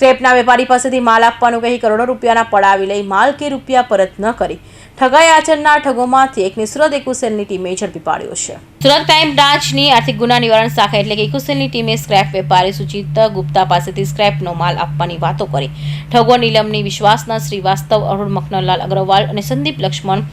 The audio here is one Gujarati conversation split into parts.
સ્ક્રેપના વેપારી પાસેથી માલ આપવાનું કહી કરોડો રૂપિયાના પડાવી લઈ માલ કે રૂપિયા પરત ન કરી. ઠગાઈ આચરનાર ઠગોમાંથી એકને સુરત એક્યુસેલની ટીમે ઝડપી પાડ્યો છે. સુરત ક્રાઇમ બ્રાન્ચની આર્થિક ગુના નિવારણ શાખા એટલે કે એક્યુસેલની ટીમે સ્ક્રેપ વેપારી સુચિત ગુપ્તા પાસેથી સ્ક્રેપનો માલ આપવાની વાતો કરી. ઠગો નીલમની વિશ્વાસના શ્રીવાસ્તવ અરુણ મખનલાલ અગ્રવાલ અને સંદીપ લક્ષ્મણ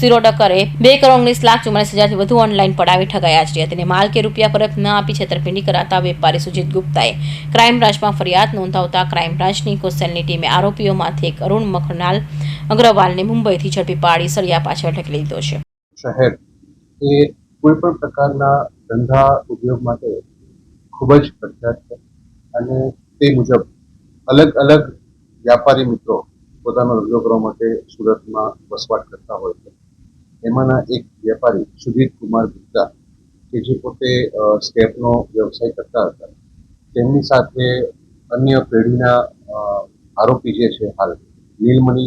સિરોડકરે બે કરોડ ઓગણીસ લાખ ચુમ્માલીસ હજારથી વધુ ઓનલાઈન પડાવી ઠગાયા છે. તેને માલ કે રૂપિયા પરત ન આપી છેતરપિંડી કરાતા વેપારી સુજીત ગુપ્તાએ ક્રાઇમ બ્રાન્ચમાં ફરિયાદ નોંધાવતા ક્રાઇમ બ્રાન્ચની કોસેલની ટીમે આરોપીઓમાંથી એક અરુણ મખનાલ અગ્રવાલને મુંબઈથી ઝડપી પાડી સળિયા પાછળ ઢકલી લીધો છે. શહેર એ કોઈ પણ પ્રકારના ધંધા ઉદ્યોગ માટે ખૂબ જ પ્રખ્યાત છે. અને તે મુજબ અલગ અલગ વ્યાપારી મિત્રો પોતાનો ધંધો કરવા માટે સુરતમાં વસવાટ કરતા હોય છે. એમાંના એક વેપારી સુધીર કુમાર ગુપ્તા કે જે પોતે સ્ટેપનો વ્યવસાય કરતા હતા. તેમની સાથે અન્ય પેઢીના આરોપી જે છે હાલ, નીલમણિ,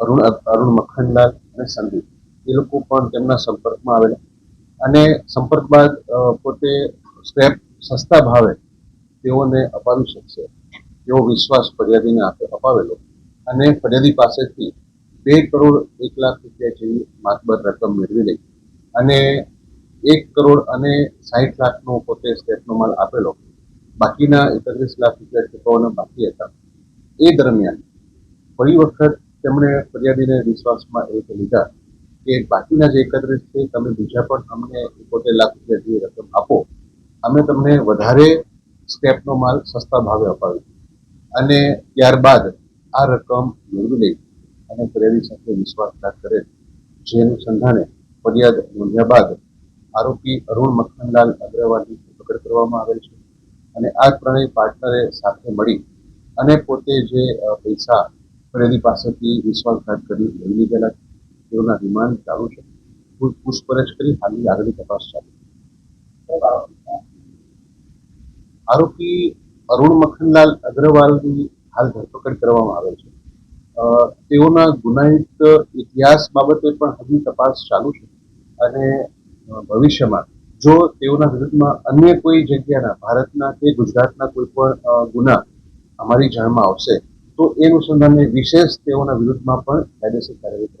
અરુણ અરુણ મખનલાલ અને સંદીપ, એ લોકો પણ તેમના સંપર્કમાં આવેલા. અને સંપર્ક બાદ પોતે સ્ટેપ સસ્તા ભાવે તેઓને અપાવી શકશે એવો વિશ્વાસ ફરિયાદીને અપાવેલો. અને ફરિયાદી પાસેથી બે કરોડ એક લાખ રૂપિયા જેવી માતબર રકમ મેળવી લઈ. અને એક કરોડ અને સાહીઠ લાખનો પોતે સ્ટેપનો માલ આપેલો. બાકીના એકત્રીસ લાખ રૂપિયા ચૂકવવાના બાકી હતા. એ દરમિયાન ફરી વખત તેમણે ફરિયાદીને વિશ્વાસમાં એ લીધા કે બાકીના જે એકત્રીસ છે, તમે બીજા પણ અમને એકોતેર લાખ રૂપિયા જેવી રકમ આપો. અમે તમને વધારે સ્ટેપનો માલ સસ્તા ભાવે અપાવીશું. અને ત્યારબાદ આ રકમ મેળવી લઈ અને ફરિયાદી સાથે વિશ્વાસઘાત કરે. જે અનુસંધાને ફરિયાદ નોંધ્યા બાદ આરોપી અરુણ મખનલાલ અગ્રવાલની ધરપકડ કરવામાં આવેલ છે અને આ ત્રણેય પાર્ટનરે સાથે મળી અને પોતે જે પૈસા ફરિયાદી પાસેથી વિશ્વાસઘાત કરી લઈ લીધેલા તેઓના રિમાન્ડ ચાલુ છે. પૂછપરછ કરી હાલની આગળની તપાસ ચાલુ. આરોપી અરુણ મખનલાલ અગ્રવાલની હાલ ધરપકડ કરવામાં આવે છે. તેઓના ગુનાહિત ઇતિહાસ બાબતે પણ હજી તપાસ ચાલુ છે. અને ભવિષ્યમાં જો તેઓના વિરુદ્ધમાં અન્ય કોઈ જગ્યાના, ભારતના કે ગુજરાતના કોઈ પણ ગુના અમારી જાણમાં આવશે, તો એ અનુસંધાને વિશેષ તેઓના વિરુદ્ધમાં પણ કાયદેસર કાર્યવાહી